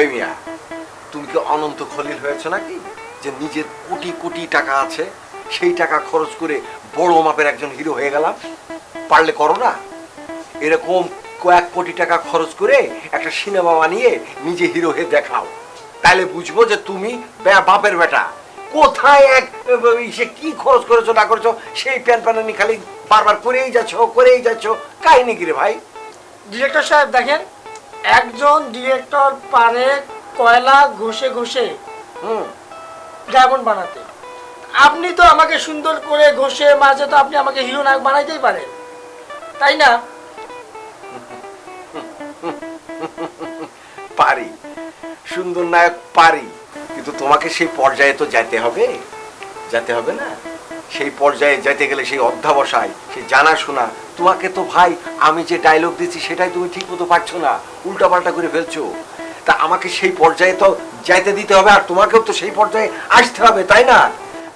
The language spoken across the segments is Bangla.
ওই মিয়া, তুমি কি অনন্ত খলিল হয়েছে নাকি? যে নিজের কোটি কোটি টাকা আছে, সেই টাকা খরচ করে বড় মাপের একজন হিরো হয়ে গেলাম? পারলে করো না। এরকম কয়েক কোটি টাকা খরচ করে একটা সিনেমা বানিয়ে নিজে হিরো হয়ে দেখাও। তাহলে বুঝব যে তুমি বাপের বেটা। কোথায় এক সে কি খরচ করেছ, না করেছ, সেই প্যান প্যানানি খালি বারবার করেই যাচ্ছ করেই যাচ্ছ, কাহিনী কি রে ভাই? ডিরেক্টর সাহেব, দেখেন একজন ডিরেক্টর পারে কয়লা ঘষে ঘষে, হুম ডায়মন্ড বানাতে। আপনি তো আমাকে সুন্দর করে ঘষে মাঝে তো আপনি আমাকে হিরো নায়ক বানাইতেই পারেন। তাই না? পারি। সুন্দর নায়ক পারি। কিন্তু তোমাকে সেই পর্যায়ে তো যেতে হবে। যেতে হবে না। সেই পর্যায়ে যেতে গেলে সেই অধ্যাবসায়, সেই জানাশোনা তোমাকে তো ভাই, আমি যে ডায়লগ দিচ্ছি সেটাই তুমি ঠিক মতো পারছ না। উল্টাপাল্টা করে ফেলছো। তা আমাকে সেই পর্যায়ে তো যাইতে দিতে হবে, আর তোমাকেও তো সেই পর্যায়ে আসতে হবে, তাই না?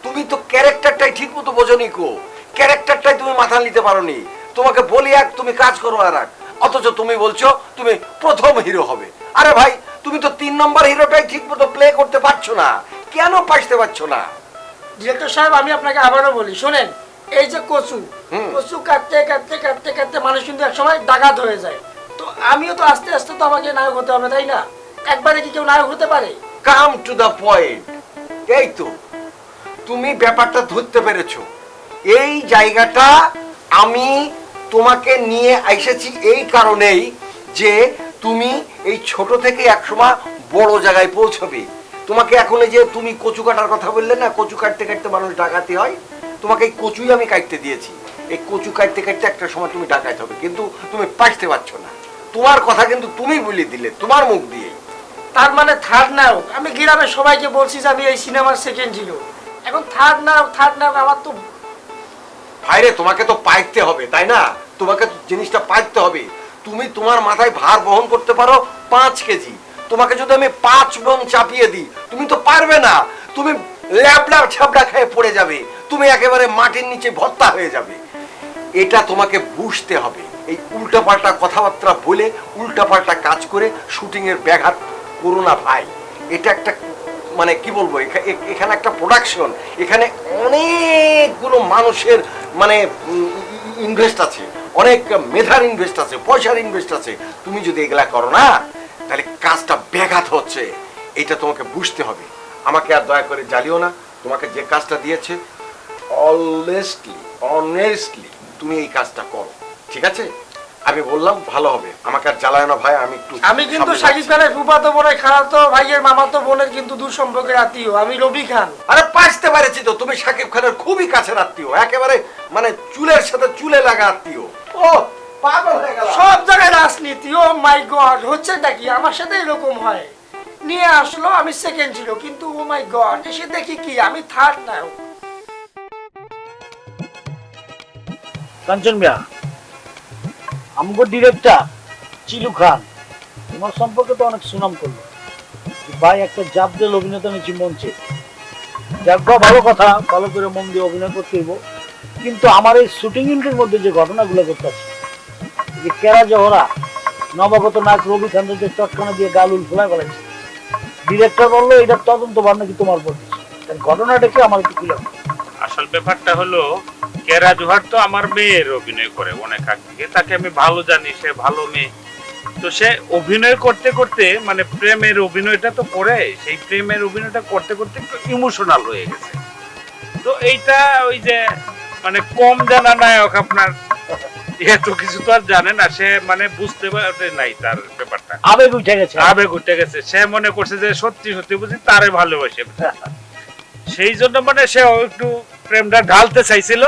তুমি তো ক্যারেক্টারটাই ঠিক মতো বোঝনি কো। ক্যারেক্টারটাই তুমি মাথা নিতে পারোনি। তোমাকে বলি এক, তুমি কাজ করো আর এক। অথচ তুমি বলছো, তুমি প্রথম হিরো হবে। আরে ভাই, তুমি তো তিন নম্বর হিরোটাই ঠিক মতো প্লে করতে পারছ না। কেন পারতে পারছ না? ডিরেক্টর সাহেব, আমি আপনাকে আবারও বলি, শোনেন এই যে কচু কচু কাটতে কাটতে কাটতে কাটতে মানুষ কিন্তু একসময় ডাকাত হয়ে যায়। তো আমিও তো আস্তে আস্তে তো আমাকে নায়ক হতে হবে তাই না? একবারে কি কেউ নায়ক হতে পারে? কাম টু দ্য পয়েন্ট এই তো তুমি ব্যাপারটা ধরতে পেরেছ। এই জায়গাটা আমি তোমাকে নিয়ে এসেছি এই কারণেই যে তুমি এই ছোট থেকে একসময় বড় জায়গায় পৌঁছবে। তোমাকে এখন এই যে তুমি কচু কাটার কথা বললে না কচু কাটতে কাটতে মানুষ ডাকাতি হয়। তোমাকে এই কচুই আমি কাটতে দিয়েছি। এই কচু কাটতে কাটতে একটা সময় তুমি ডাকাইতে হবে কিন্তু তুমি পারতে পারছ না। তোমার কথা কিন্তু তুমি বলে দিলে তোমার মুখ দিয়ে। তার মানে থার্ড নায়ক আমি গ্রামের সবাইকে বলছি যে আমি এই সিনেমার সেকেন্ড হিরো। এখন থার্ড নায়ক থার্ড নায়ক আমার তো ভাইরে তোমাকে তো পাইতে হবে তাই না? তোমাকে তো জিনিসটা পাইতে হবে। তুমি তোমার মাথায় ভার বহন করতে পারো পাঁচ কেজি। তোমাকে যদি আমি পাঁচ মন চাপিয়ে দিই তুমি তো পারবে না। তুমি ল্যাবলা ছাবড়া খেয়ে পড়ে যাবে। তুমি একেবারে মাটির নিচে ভত্তা হয়ে যাবে। এটা তোমাকে বুঝতে হবে। এই উল্টাপাল্টা কথাবার্তা বলে, উল্টাপাল্টা কাজ করে শুটিং এর ব্যাঘাত করো না ভাই। এটা একটা মানে কি বলব এখানে একটা প্রোডাকশন এখানে অনেকগুলো মানুষের মানে ইনভেস্ট আছে। অনেক মেধার ইনভেস্ট আছে, পয়সার ইনভেস্ট আছে। তুমি যদি এগুলা করো না, তাহলে কাজটা ব্যাঘাত হচ্ছে। এটা তোমাকে বুঝতে হবে। আমাকে আর দয়া করে জ্বালিও না তোমাকে যে কাজটা দিয়েছে অলনেস্টলি অনেস্টলি তুমি এই কাজটা করো ঠিক আছে? আমি বললাম ভালো হবে আমাকে আর জ্বালায় না ভাই আমি একটু আমি কিন্তু যাচ্ছি। খানের ফুফাতো বোনের খালাতো ভাইয়ের মামাতো বোনের কিন্তু দূর সম্পর্কের আত্মীয় আমি রবি খান। আরে পাঁচতে পারেছি তো তুমি সাকিব খানের খুবই কাছের আত্মীয় একেবারে মানে চুলের সাথে চুলে লাগা আত্মীয়। ও পাগল হয়ে গেল সব জায়গায় রাজনীতি ও মাই গড হচ্ছে নাকি আমার সাথে এরকম হয়। নিয়ে আসলো, আমি সেকেন্ড ছিল, কিন্তু ও মাই গড এসে দেখি কি, আমি থার্ড নায়ক। কাঞ্চন মিয়া, আমগো ডিরেক্টর চিলু খান, তোমার সম্পর্কে তো অনেক সুনাম করল। ভাই, একটা জাবদেল অভিনেতা নিচ্ছি মঞ্চে। যাক ভালো কথা, ভালো করে মন দিয়ে অভিনয় করতে হইব। কিন্তু আমার এই শুটিং ইউনিটের মধ্যে যে ঘটনাগুলো করতেছে যে কেরা জহরা, নবাগত নায়ক রবি খানদের চটকানা দিয়ে গালুল ফোলা গলাইছে ডিরেক্টর বলল এটা তদন্ত বার নাকি তোমার পর ঘটনাটা কি আমার খুলে আসল ব্যাপারটা হলো কেরা জোহার তো আমার মেয়ের অভিনয় করে অনেক আগ। তাকে আমি ভালো জানি, সে ভালো মেয়ে। তো সে অভিনয় করতে করতে মানে প্রেমের অভিনয়টা তো করে, সেই প্রেমের অভিনয়টা করতে করতে একটু ইমোশনাল হয়ে গেছে। তো এইটা ওই যে মানে কম জানা নায়ক আপনার এত কিছু তো আর জানে না সে মানে বুঝতে পারে নাই তার ব্যাপারটা। আবেগ উঠে গেছে। আবেগ উঠে গেছে। সে মনে করছে যে সত্যি সত্যি বুঝি তারে ভালোবাসে। সেই জন্য মানে সে একটু প্রেমটা ঢালতে চাইছিল।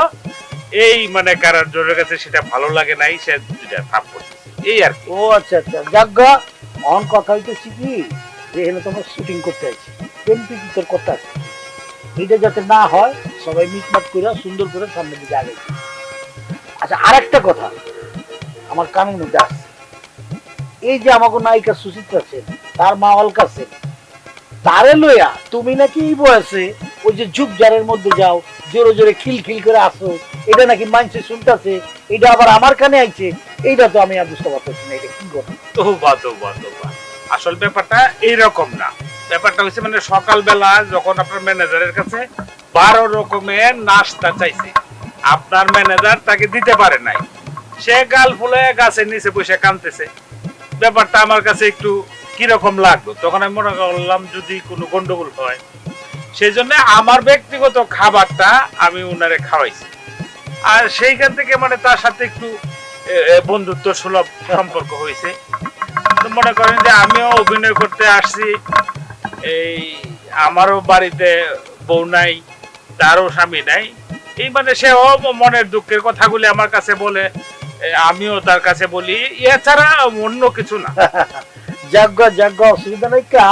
এই মানে কারণ জোরের কাছে সেটা ভালো লাগে নাই সে দুইটা থাপ এই আর ও আচ্ছা আচ্ছা। যাজ্ঞা অন কথা হইতেছি কি যে এখানে তোমার শুটিং করতে আছে প্রীতি তোর কথা আছে? এটা যাতে না হয় সবাই মিটমাট করে সুন্দর করে সামনে দিকে আগে আচ্ছা আরেকটা কথা। আমার কানের মধ্যে আসছে। এই যে আমাকে নায়িকা সুচিত্রা সেন, তার মা অলকা সেন, তারে লইয়া তুমি নাকি এই বয়সে ওই যে ঝুপ জারের মধ্যে যাও, জোরে জোরে খিল খিল করে আসো, এটা নাকি মানছে, শুনতেছে, এটা আবার আমার কানে আইছে, এইটা তো আমি আর বুঝতে পারতেছি না, এটা কি ঘটনা? তো বা তো বা তো বা আসল ব্যাপারটা এইরকম না। ব্যাপারটা হচ্ছে মানে সকালবেলা যখন আপনার ম্যানেজারের কাছে বারো রকমের নাস্তা চাইছে আপনার ম্যানেজার তাকে দিতে পারে নাই। সে গাল ফুলে গাছের নিচে বসে কানতেছে ব্যাপারটা আমার কাছে একটু কীরকম লাগল? তখন আমি মনে করলাম যদি কোনো গন্ডগোল হয়, সেই জন্য আমার ব্যক্তিগত খাবারটা আমি উনারে খাওয়াইছি। আর সেইখান থেকে মানে তার সাথে একটু বন্ধুত্ব সুলভ সম্পর্ক হয়েছে। মনে করেন যে আমিও অভিনয় করতে আসছি। এই, আমারও বাড়িতে বউ নাই, তারও স্বামী নাই। এই মানে সেও মনের দুঃখের কথাগুলি আমার কাছে বলে আমিও তার কাছে বলি এছাড়া অন্য কিছু না। যাজ্ঞ যাজ্ঞ অসুবিধা নাই কা?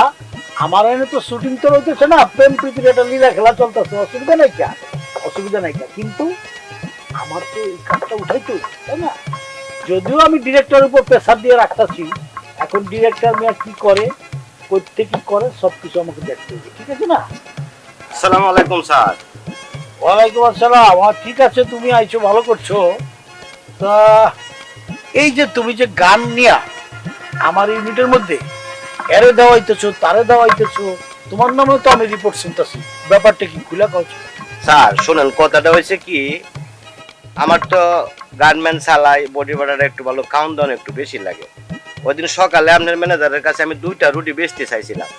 আমার এনে তো শুটিং তো রইতেছে না প্রেম প্রীতির একটা লীলা খেলা চলতেছে অসুবিধা নাই কা? অসুবিধা নাই কা কিন্তু আমার তো এই কাজটা উঠাইতে তাই না? যদিও আমি ডিরেক্টরের উপর প্রেসার দিয়ে রাখতেছি এখন ডিরেক্টর মিয়া কি করে করতে কি করে সবকিছু আমাকে দেখতে হবে ঠিক আছে না? আসসালামু আলাইকুম স্যার। ওয়ালাইকুম আসসালাম। আমার ঠিক আছে, তুমি আইছো, ভালো করছ। তা, এই যে তুমি যে গান নিয়া আমার ইউনিটের মধ্যে এরে দেওয়াইতেছো, তারে দেওয়াইতেছো, তোমার নামে তো আমি রিপোর্ট শুনতেছি। ব্যাপারটা কি খুলে কছো স্যার, শুনেন, কথাটা হয়েছে কি, আমার তো গার্মেন্ট সালাই বডি ভাড়াটা একটু ভালো খাওয়ান দাওয়ান একটু বেশি লাগে। ওই দিন সকালে আপনার ম্যানেজারের কাছে আমি দুইটা রুটি বেচতে চাইছিলাম।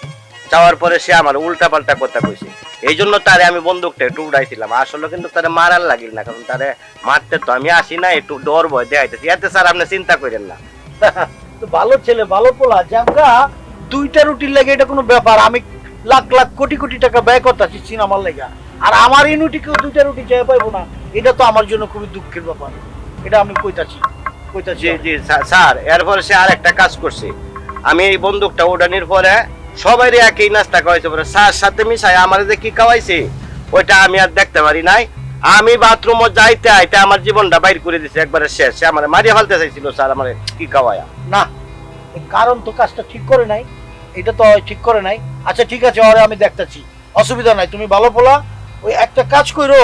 চাওয়ার পরে সে আমার উল্টা পাল্টা কথা কইছে। এই জন্য তারে আমি বন্দুকটা একটু উড়াইছিলাম। আসলে কিন্তু তারে মারার লাগিল না কারণ তারে মারতে তো আমি আসি না একটু ডর ভয় দেখাইতেছি এতে স্যার আপনি চিন্তা করেন না। তো ভালো ছেলে ভালো পোলা। জামগা দুইটা রুটির লাগে এটা কোনো ব্যাপার। আমি লাখ লাখ কোটি কোটি টাকা ব্যয় করতেছি সিনেমার লেগা। আর আমার ইউনিটি কেউ দুইটা রুটি চাই পাইবো না এটা তো আমার জন্য খুবই দুঃখের ব্যাপার। এটা আমি কইতাছি কইতাছি জি জি স্যার- এরপরে সে আর একটা কাজ করছে। আমি এই বন্দুকটা উড়ানির পরে সবাই একই নাস্তা খাওয়াইছে পরে স্যার, সাথে মিশাই, আমার যে কি খাওয়াইছে? ওইটা আমি আর দেখতে পারি নাই। আমি বাথরুম যাইতে আইতে আমার জীবনটা বাইর করে দিছে, একবারে শেষ। আমার মারিয়ে ফেলতে চাইছিল, স্যার, আমার কি খাওয়ায়া? না কারণ তো কাজটা ঠিক করে নাই। এটা তো ঠিক করে নাই। আচ্ছা ঠিক আছে, ওরে আমি দেখতেছি। অসুবিধা নাই, তুমি ভালো পোলা। ওই একটা কাজ করো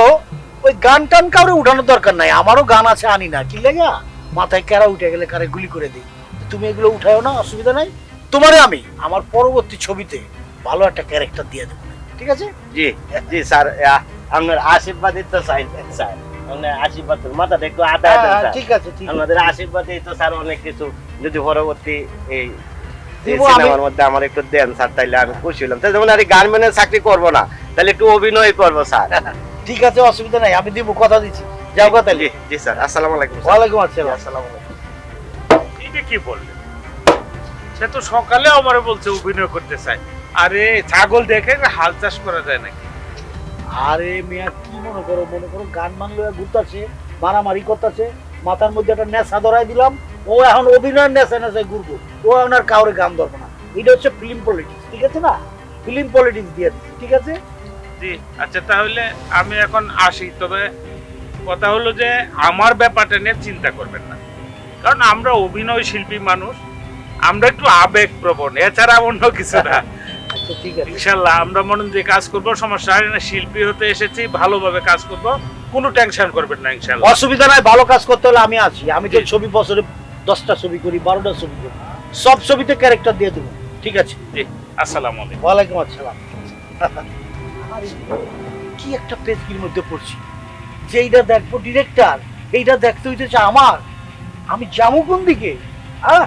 ওই গান টান কাউরে উঠানোর দরকার নাই। আমারও গান আছে, আনি না। কি লেগা? মাথায় কেরা উঠে গেলে কারে গুলি করে দিই? তুমি এগুলো উঠাও না, অসুবিধা নাই? তোমারে আমি আমার পরবর্তী ছবিতে ভালো একটা ক্যারেক্টার দিয়ে দেবো। ঠিক আছে? জি জি স্যার আপনার আশীর্বাদই তো চাই স্যার। আপনার আশীর্বাদ আদা। ঠিক আছে আশীর্বাদে তো স্যার অনেক কিছু। যদি পরবর্তী এই। সিনেমার মধ্যে আমার একটু দেন স্যার তাইলে আমি খুশি হলাম। তাই যেমন আর গার্মেন্টের চাকরি করব না তাহলে একটু অভিনয় করব স্যার। ঠিক আছে অসুবিধা নাই আমি দিব কথা দিচ্ছি। যাও কথা জি জি স্যার আসসালামু আলাইকুম স্যার। ওয়ালাইকুম আসসালাম। আসসালাম এটা কি বললেন? সে তো সকালে আমার বলছে অভিনয় করতে চায়। আরে ছাগল দেখে হাল চাষ করা যায় নাকি? আরে মিয়া কি মনে করো? মনে করো গান মান লইয়া ঘুরতাছে মারামারি করতেছে মাথার মধ্যে একটা নেশা ধরাই দিলাম ও এখন অভিনয় নেশা নেশায় ঘুরবো ও এখন আর কাউরে গান ধরবো না। এটা হচ্ছে ফিল্ম পলিটিক্স ঠিক আছে না? ফিল্ম পলিটিক্স দিয়ে দিচ্ছি ঠিক আছে? জি আচ্ছা তাহলে আমি এখন আসি তবে কথা হলো যে আমার ব্যাপারটা নিয়ে চিন্তা করবেন না। কারণ আমরা অভিনয় শিল্পী মানুষ আমরা একটু আবেগ প্রবণ এছাড়া অন্য কিছু না। আচ্ছা ঠিক আছে। ইনশাল্লাহ আমরা মনে যে কাজ করব সমস্যা হয় না শিল্পী হতে এসেছি ভালোভাবে কাজ করব কোনো টেনশন করবেন না ইনশাল্লাহ। অসুবিধা নাই ভালো কাজ করতে হলে আমি আছি। আমি তো ছবি বছরে দশটা ছবি করি বারোটা ছবি করি সব ছবিতে ক্যারেক্টার দিয়ে দেবো ঠিক আছে? জি আসসালামু আলাইকুম। ওয়ালাইকুম আসসালাম। কি একটা পেজকির মধ্যে পড়ছি। যে এইটা দেখব ডিরেক্টর এইটা দেখতে হইতেছে আমার। আমি যাব কোন দিকে? আহ?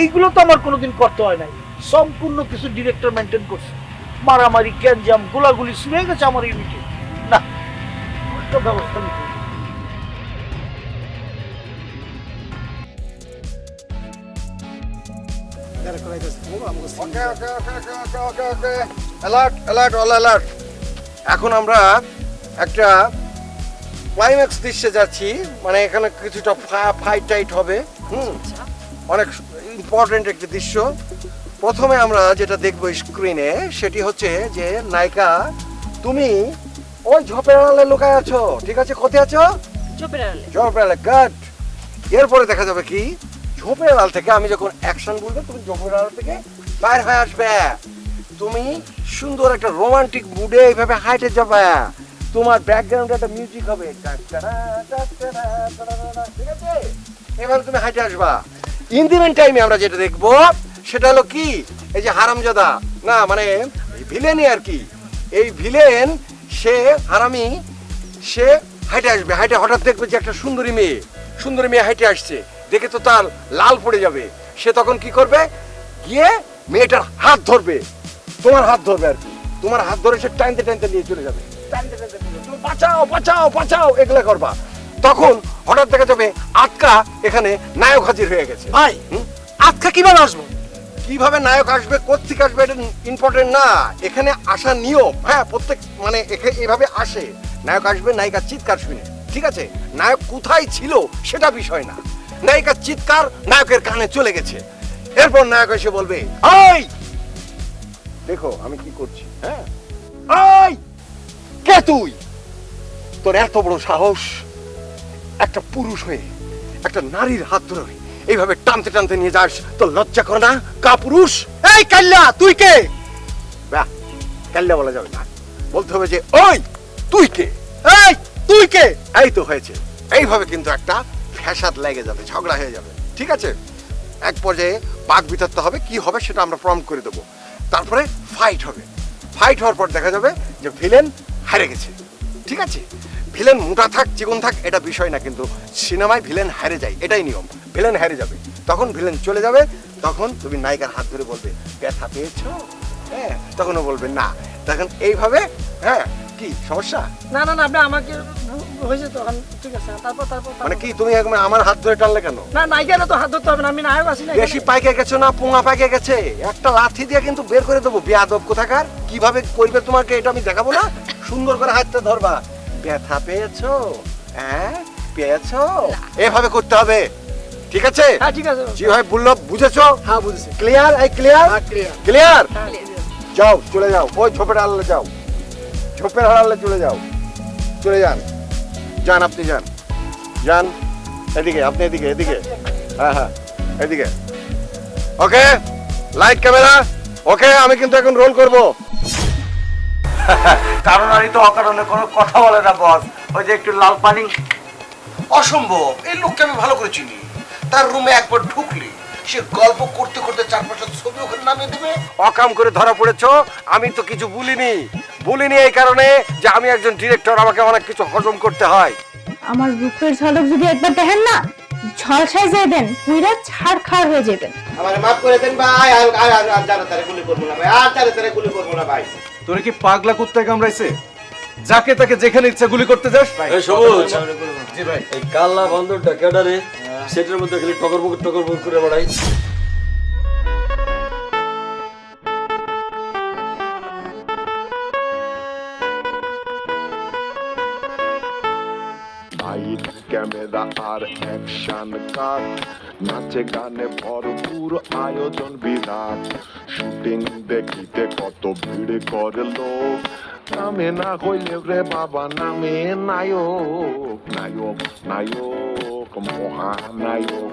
এইগুলো তো আমার কোনোদিন করতে হয় নাই। সম্পূর্ণ কিছু ডিরেক্টর মেনটেন করছে। মারামারি ক্যানজাম গোলাগুলি হয়ে গেছে আমার ইউনিটে না ব্যবস্থা নিতে এখন আমরা একটা ক্লাইম্যাক্স দৃশ্যে যাচ্ছি। মানে এখানে কিছুটা ফাইট টাইট হবে। হুম, অনেক ইম্পর্টেন্ট একটি দৃশ্য। প্রথমে আমরা যেটা দেখব স্ক্রিনে সেটি হচ্ছে যে নায়িকা তুমি ওই ঝোপের আড়ালে লুকায় আছো ঠিক আছে? কোথায় আছো? আড়ালে। ঝোপের আড়ালে গাড এরপরে দেখা যাবে কি? ঝোপের আড়াল থেকে আমি যখন অ্যাকশন বলব তুমি ঝোপের আড়াল থেকে বাইর হয়ে আসবে। তুমি সুন্দর একটা রোমান্টিক মুডে এইভাবে হাইটে যাবে। তোমার ব্যাকগ্রাউন্ডে একটা মিউজিক হবে। ঠিক আছে? এবার তুমি হাইটে আসবা। ইন টাইমে আমরা যেটা দেখব, সেটা হলো কি? এই যে হারামজাদা, না মানে ভিলেনই আর কি। এই ভিলেন সে হারামি, সে হাইটে আসবে। হাইটে হঠাৎ দেখবে যে একটা সুন্দরী মেয়ে সুন্দরী মেয়ে হাইটে আসছে। দেখে তো তার লাল পড়ে যাবে। সে তখন কি করবে? গিয়ে মেয়েটার হাত ধরবে। তোমার হাত ধরবে আর কি। তোমার হাত ধরে সে টানতে টানতে নিয়ে চলে যাবে। বাঁচাও বাঁচাও বাঁচাও, এগুলো করবা। তখন হঠাৎ দেখা যাবে আটকা এখানে নায়ক হাজির হয়ে গেছে। ভাই? আজকে কীভাবে আসব? কীভাবে নায়ক আসবে কোথেকে আসবে এটা ইম্পর্টেন্ট না। এখানে আসার নিয়ম হ্যাঁ প্রত্যেক মানে এভাবে আসে। নায়ক আসবে নায়িকার চিৎকার শুনে ঠিক আছে? নায়ক কোথায় ছিল সেটা বিষয় না। নায়িকার চিৎকার নায়কের কানে চলে গেছে। এরপর নায়ক এসে বলবে ওই দেখো আমি কি করছি হ্যাঁ? ওই কে তুই? তোর এত বড় সাহস একটা পুরুষ হয়ে, একটা নারীর হাত ধরে এইভাবে টানতে টানতে নিয়ে যাস তো লজ্জা করে না? কা পুরুষ? এই কাল্লা, তুই কে? বাহ কাল্লা বলা যাবে না। বলতে হবে যে, ওই, তুই কে? এই, তুই কে? এই তো হয়েছে। এইভাবে কিন্তু একটা ফ্যাসাদ লেগে যাবে, ঝগড়া হয়ে যাবে। ঠিক আছে? এক পর্যায়ে বাঘ বিতর্ক হবে, কি হবে সেটা আমরা প্রম করে দেবো। তারপরে ফাইট হবে। ফাইট হওয়ার পর দেখা যাবে যে ভিলেন হারে গেছে। ঠিক আছে? ভিলেন মোটা থাক চিকন থাক এটা বিষয় না কিন্তু সিনেমায় ভিলেন হারে যায় এটাই নিয়ম। ভিলেন হারে যাবে। তখন ভিলেন চলে যাবে তখন তুমি নায়িকার হাত ধরে বলবে ব্যথা পেয়েছ? হ্যাঁ তখন ও বলবে না। তখন এইভাবে হ্যাঁ কি সমস্যা? না না না আপনি আমাকে হয়েছে তখন ঠিক আছে তারপর তারপর মানে কি তুমি একদম আমার হাত ধরে টানলে কেন? না নায়িকারা তো হাত ধরতে হবে না আমি নায়ক আছি না বেশি পাইকে গেছো না পোঙা পাইকে গেছে? একটা লাথি দিয়ে কিন্তু বের করে দেবো বেয়াদব কোথাকার? কীভাবে করবে তোমাকে এটা আমি দেখাবো না? সুন্দর করে হাতটা ধরবা। ব্যথা পেয়েছ? হ্যাঁ পেয়েছ? এভাবে করতে হবে। ঠিক আছে? হ্যাঁ ঠিক আছে। জি ভাই বলল বুঝেছ? হ্যাঁ বুঝেছি। ক্লিয়ার এই ক্লিয়ার হ্যাঁ ক্লিয়ার ক্লিয়ার যাও চলে যাও। ওই ঝোপের আড়ালে যাও। ঝোপের আড়ালে চলে যাও। চলে যান। যান আপনি যান। যান। এদিকে আপনি এদিকে এদিকে। হ্যাঁ হ্যাঁ এদিকে। ওকে লাইট ক্যামেরা ওকে আমি কিন্তু এখন রোল করব। কারণ আর তো অকারণে কোনো কথা বলে না বস ওই যে একটু লাল পানি অসম্ভব এই লোককে আমি ভালো করে চিনি তার রুমে একবার ঢুকলি সে গল্প করতে করতে চার পাঁচটা ছবি ওখানে নামিয়ে দেবে অকাম করে ধরা পড়েছ আমি তো কিছু বলিনি বলিনি এই কারণে যে আমি একজন ডিরেক্টর আমাকে অনেক কিছু হজম করতে হয় আমার রূপের ঝলক যদি একবার দেখেন না ঝলসাই যাবেন পুরা ছাড় খাড় হয়ে যাবেন আমার মাফ করে দেন ভাই আর আর আর আর জানা তারে গুলি করব না ভাই আর জানা তারে গুলি করব না ভাই তোরে কি পাগলা কুত্তায় কামড়াইছে? যাকে তাকে যেখানে ইচ্ছা গুলি করতে যাস এই সবুজ। জি ভাই। এই কাল্লা বান্দরটা কেডারে সেটার মধ্যে খালি টকর বকর টকর বকর করে বেড়াই। ক্যামেরা আর অ্যাকশন কাট নাচে গানে ভরপুর আয়োজন বিরাট। শুটিং দেখিতে কত ভিড় করে লোক নামে না হইলে রে বাবা, নামে নায়ক নায়ক নায়ক, মহানায়ক।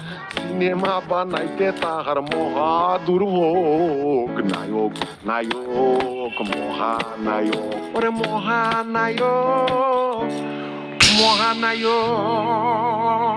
সিনেমা বানাইতে তাহার মহা দুর্ভোগ নায়ক নায়ক মহানায়ক ওরে মহানায়ক মহানায়ক